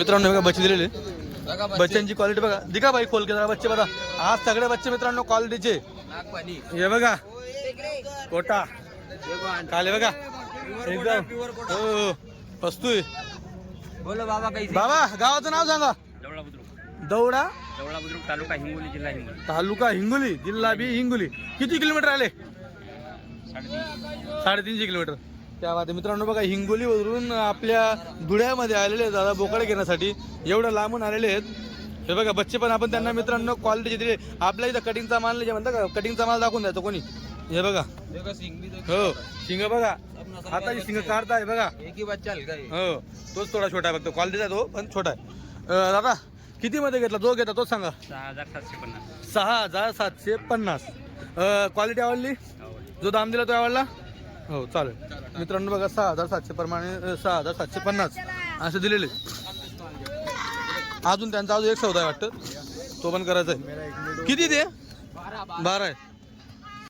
मित्रांनो बघा बच्चे दिलेले. बच्चांची क्वालिटी बघा. दिका बाई खोल के जरा बच्चे बघा. आज सगळे बच्चे मित्रांनो क्वालिटीचे हे बघा. कोटा. काले बघा. एकदम. हो हो. वस्तू बोलो बाबा कैसे बाबा गावाचं नाव सांगा. दौडा बुद्रुक तालुका हिंगोली जिल्हा हिंगोली. तालुका हिंगोली जिल्हा बी हिंगोली. किती किलोमीटर आले? साडेतीन. साडेतीनशे किलोमीटर. त्या बात मित्रांनो बघा हिंगोलीवरून आपल्या धुळ्यामध्ये आलेले आहेत दादा बोकडे घेण्यासाठी. एवढं लांबून आलेले आहेत. हे बघा बच्चे पण आपण त्यांना मित्रांनो क्वालिटीचे दिले. आपल्या इथं कटिंगचा माल जे म्हणतात का कटिंगचा माल दाखवून द्यायचा कोणी. हे बघा. हो शिंग बघा. आता शिंग काढताय बघा. एक ही आहे. तोच थोडा छोटा आहे फक्त. क्वालिटीचा आहे तो पण छोटा आहे. दादा किती मध्ये घेतला? जो घेता तोच सांगा. सहा हजार सातशे पन्नास. सहा हजार सातशे पन्नास. क्वालिटी आवडली. जो दाम दिला तो आवडला? हो चालेल. मित्रांनो बघा सहा हजार सातशे प्रमाणे सहा हजार सातशे पन्नास असे दिलेले. अजून त्यांचा अजून एक सौदा आहे वाटतं. तो पण करायचा आहे. किती ते? बारा आहे.